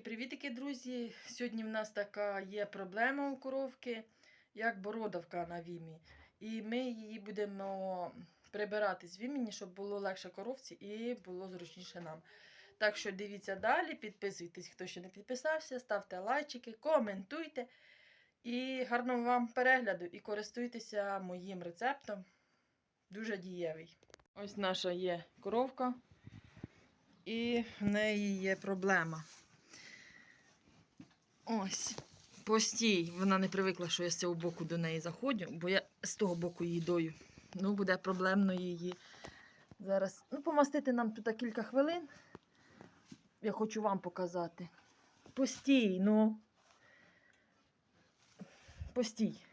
Привітики-привітики, друзі! Сьогодні в нас така є проблема у коровки, як бородавка на вімі. І ми її будемо прибирати з вімені, щоб було легше коровці і було зручніше нам. Так що дивіться далі, підписуйтесь, хто ще не підписався, ставте лайчики, коментуйте. І гарного вам перегляду і користуйтеся моїм рецептом. Дуже дієвий. Ось наша є коровка. І в неї є проблема. Ось. Постій. Вона не привикла, що я з цього боку до неї заходжу, бо я з того боку її дою. Ну, буде проблемно її. Зараз. Ну, помастити нам тут кілька хвилин. Я хочу вам показати. Постій, ну. Постій.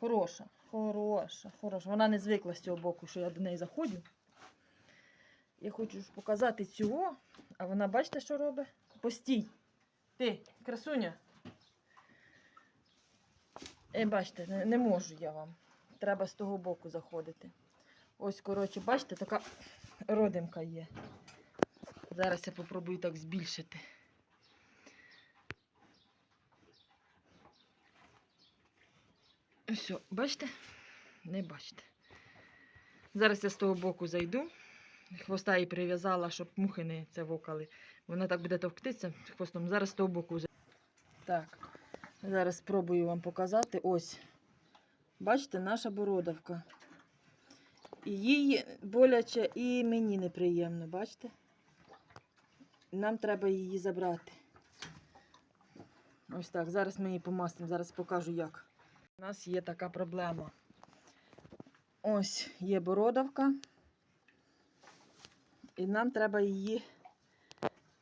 Хороша, хороша, хороша. Вона не звикла з цього боку, що я до неї заходжу. Я хочу показати цього, а вона бачите, що робить? Постій. Ти, красуня. Е, бачите, не, не можу я вам. Треба з того боку заходити. Ось, коротше, бачите, така родимка є. Зараз я попробую так збільшити. Все, бачите? Не бачите. Зараз я з того боку зайду. Хвоста їй прив'язала, щоб мухи не це вокали. Вона так буде товктися хвостом. Зараз з того боку. зайду. Так, зараз спробую вам показати. Ось. Бачите, наша бородавка. Їй боляче, і мені неприємно, бачите? Нам треба її забрати. Ось так. Зараз ми її помастимо, зараз покажу як. У нас є така проблема. Ось є бородавка. І нам треба її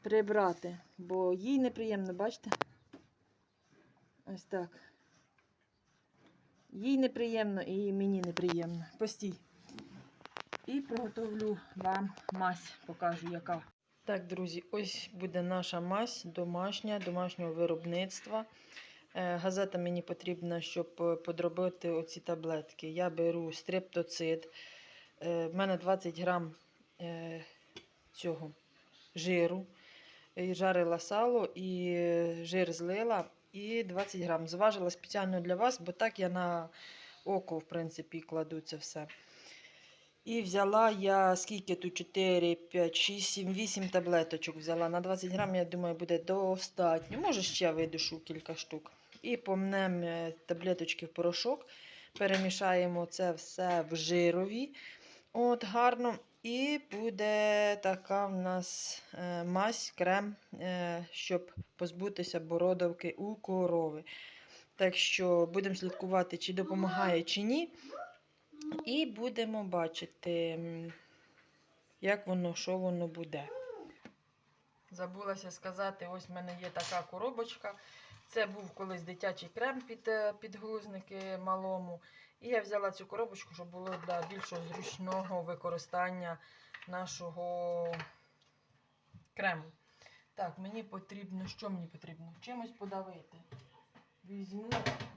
прибрати, бо їй неприємно, бачите? Ось так. Їй неприємно і мені неприємно. Постій. І приготовлю вам мазь, покажу яка. Так, друзі, ось буде наша мазь домашня, домашнього виробництва. Е, Газета мені потрібна, щоб е, подробити оці таблетки. Я беру стрептоцид. Е, В мене 20 грам цього жиру. І жарила сало і жир злила. І 20 грам. Зважила спеціально для вас, бо так я на око, в принципі, кладу це все. І взяла я скільки тут 4, 5, 6, 7, 8 таблеточок взяла. На 20 грам, я думаю, буде достатньо. Може, ще видушу кілька штук. І помнем е, таблеточки в порошок. Перемішаємо це все в жирові. От, гарно. І буде така в нас е, мазь, крем, е, щоб позбутися бородавки у корови. Так що будемо слідкувати, чи допомагає, чи ні. І будемо бачити, як воно, що воно буде. Забулася сказати, ось в мене є така коробочка. Це був колись дитячий крем під е, підгузники малому. І я взяла цю коробочку, щоб було для більшого зручного використання нашого крему. Так, мені потрібно, що мені потрібно? Чимось подавити. Візьму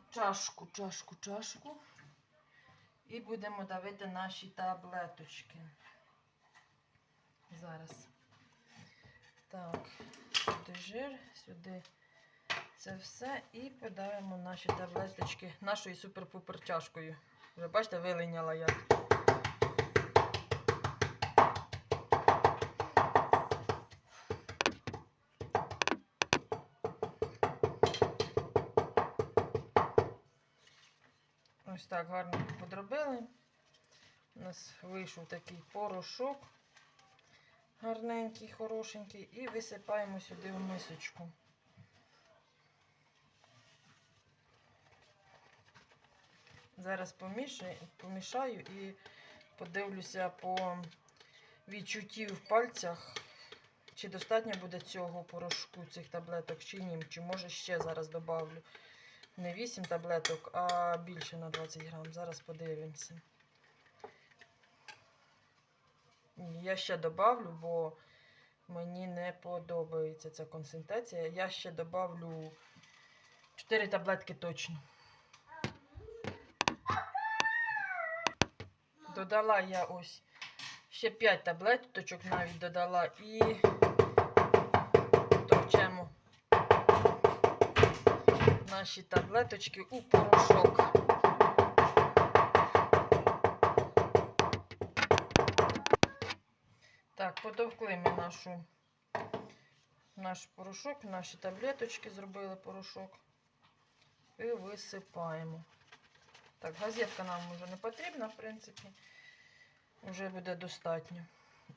чашку, чашку, чашку. І будемо давити наші таблеточки. Зараз. Так, сюди жир, сюди це все. І подавимо наші таблеточки нашою супер-пупер чашкою. Вже бачите, вилиняла як. Ось так гарно подробили. У нас вийшов такий порошок гарненький, хорошенький, і висипаємо сюди в мисочку. Зараз помішаю, і подивлюся по відчутті в пальцях, чи достатньо буде цього порошку, цих таблеток, чи ні. Чи може ще зараз добавлю. Не 8 таблеток, а більше на 20 грам. Зараз подивимося. Я ще добавлю, бо мені не подобається ця концентрація. Я ще добавлю 4 таблетки точно. додала я ось ще 5 таблеточок навіть додала і товчемо наші таблеточки у порошок. Так, потовкли ми нашу, наш порошок, наші таблеточки зробили порошок і висипаємо. Так, газетка нам вже не потрібна, в принципі. Вже буде достатньо.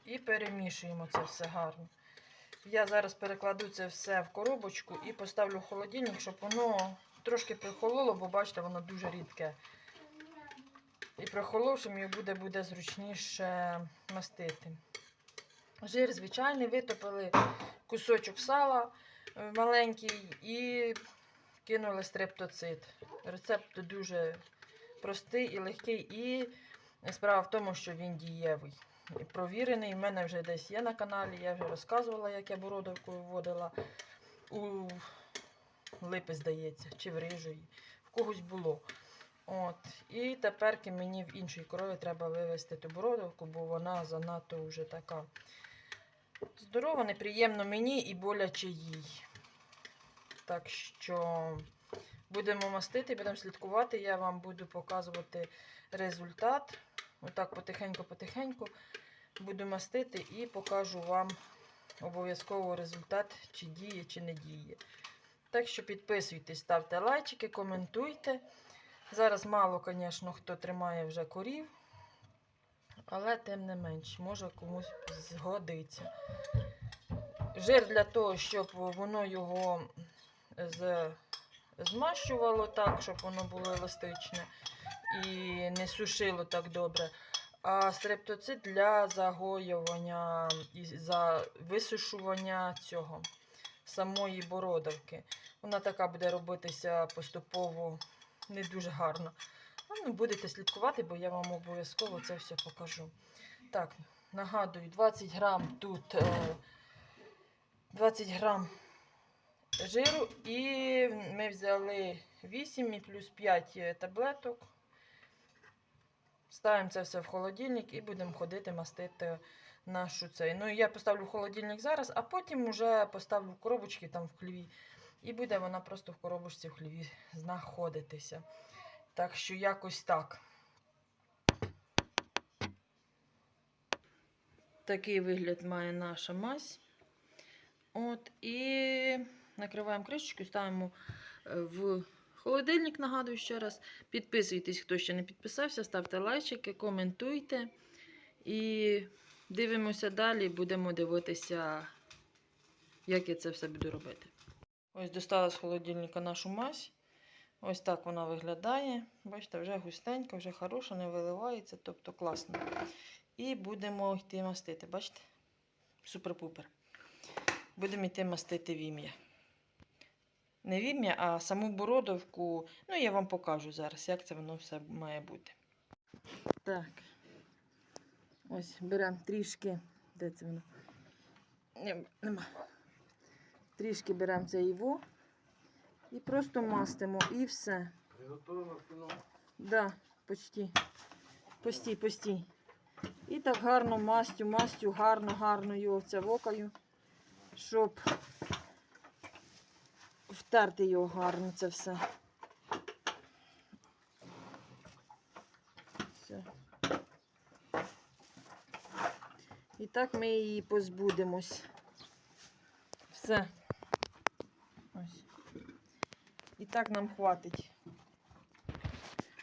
І перемішуємо це все гарно. Я зараз перекладу це все в коробочку і поставлю в холодильник, щоб воно трошки прихололо, бо бачите, воно дуже рідке. І прихоловшим його буде, буде зручніше мастити. Жир звичайний, витопили кусочок сала е, маленький і кинули стрептоцит. Рецепт дуже простий і легкий, і справа в тому, що він дієвий. І Провірений, в мене вже десь є на каналі, я вже розказувала, як я бородавкою вводила у липи, здається, чи в рижої. В когось було. От. І тепер мені в іншій корові треба вивести ту бородавку, бо вона занадто вже така здорова, неприємно мені і боляче їй. Так що будемо мастити, будемо слідкувати. Я вам буду показувати результат. Отак потихеньку-потихеньку буду мастити і покажу вам обов'язково результат, чи діє, чи не діє. Так що підписуйтесь, ставте лайчики, коментуйте. Зараз мало, звісно, хто тримає вже корів, але тим не менш, може комусь згодиться. Жир для того, щоб воно його з... змащувало так, щоб воно було еластичне і не сушило так добре. А стрептоцит для загоювання і за висушування цього самої бородавки. Вона така буде робитися поступово не дуже гарно. Ну, будете слідкувати, бо я вам обов'язково це все покажу. Так, нагадую, 20 грам тут е, 20 грам жиру, і ми взяли 8 і плюс 5 таблеток. Ставимо це все в холодильник і будемо ходити мастити нашу цей. Ну, я поставлю в холодильник зараз, а потім вже поставлю в коробочки там в хліві. І буде вона просто в коробочці в хліві знаходитися. Так що якось так. Такий вигляд має наша мазь. От, і накриваємо кришечку, ставимо е, в холодильник, нагадую ще раз. Підписуйтесь, хто ще не підписався, ставте лайчики, коментуйте. І дивимося далі, будемо дивитися, як я це все буду робити. Ось достала з холодильника нашу мазь. Ось так вона виглядає. Бачите, вже густенька, вже хороша, не виливається, тобто класно. І будемо йти мастити. Бачите? Супер-пупер. Будемо йти мастити вім'я. Не вім'я, а саму бородовку. Ну, я вам покажу зараз, як це воно все має бути. Так. Ось беремо трішки. Де це воно? Ні, Нема. Трішки беремо це його і просто мастимо, і все. Приготовила кіно. Да, почти. Постій, постій. І так гарно мастю, мастю, гарно, гарно його це вокаю, щоб втерти його гарно це все. Все. І так ми її позбудемось. Все. Ось. І так нам хватить.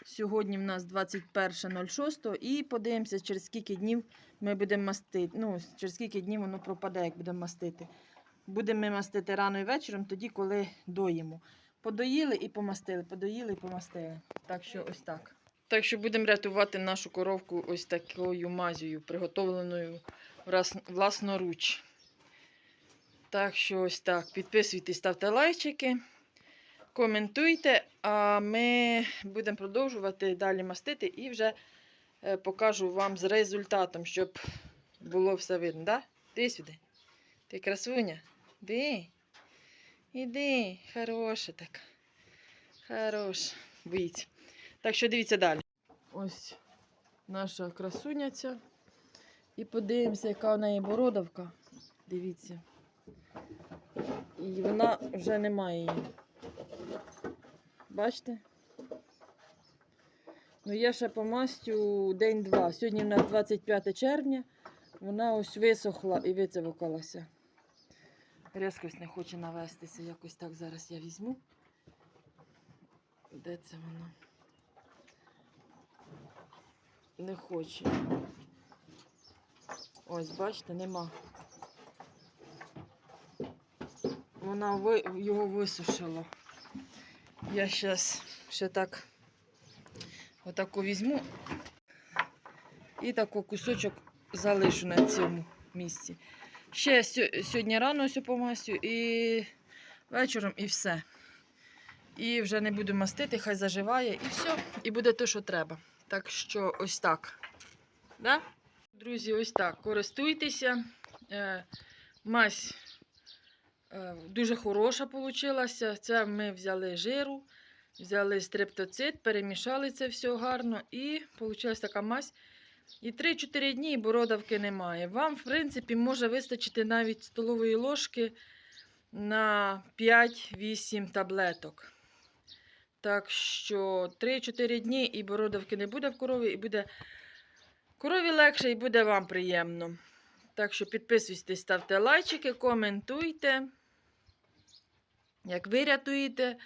Сьогодні в нас 21.06 і подивимося, через скільки днів ми будемо мастити. Ну, через скільки днів воно пропаде, як будемо мастити. Будемо мастити рано і вечором, тоді, коли доїмо. Подоїли і помастили, подоїли і помастили. Так що ось так. Так що будемо рятувати нашу коровку ось такою мазію, приготовленою власноруч. Так що ось так. Підписуйтесь, ставте лайчики. Коментуйте, а ми будемо продовжувати далі мастити і вже е, покажу вам з результатом, щоб було все видно. Да? Ти сюди. Ти красуня. Іди. Іди. Хороша така. Хороша. Боїться. Так що дивіться далі. Ось наша красуня ця. І подивимося, яка в неї бородавка. Дивіться. І вона вже не має її. Бачите? Ну, я ще по мастю день-два. Сьогодні в нас 25 червня. Вона ось висохла і вицевокалася. Різкость не хоче навестися. Якось так зараз я візьму. Де це воно? Не хоче. Ось, бачите, нема. Вона ви, його висушила. Я зараз ще так отаку візьму і таку кусочок залишу на цьому місці. Ще сьогодні рано ось помастю і вечором і все. І вже не буду мастити, хай заживає і все. І буде те, що треба. Так що ось так. Да? Друзі, ось так. Користуйтеся. Е, мазь е, дуже хороша вийшла. Це ми взяли жиру, взяли стрептоцит, перемішали це все гарно і вийшла така мазь. І 3-4 дні і бородавки немає. Вам, в принципі, може вистачити навіть столової ложки на 5-8 таблеток. Так що 3-4 дні і бородавки не буде в корові, і буде корові легше, і буде вам приємно. Так що підписуйтесь, ставте лайчики, коментуйте. Як ви рятуєте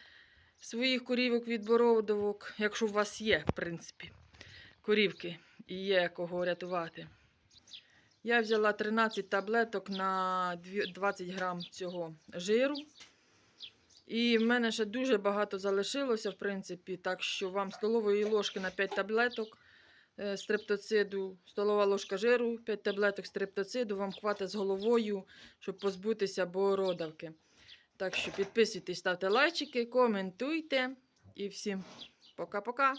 своїх корівок від бородавок, якщо у вас є, в принципі, корівки і є кого рятувати. Я взяла 13 таблеток на 20 грам цього жиру. І в мене ще дуже багато залишилося, в принципі, так що вам столової ложки на 5 таблеток е, стрептоциду, столова ложка жиру, 5 таблеток стрептоциду вам хватить з головою, щоб позбутися бородавки. Так що підписуйтесь, ставте лайчики, коментуйте і всім пока-пока.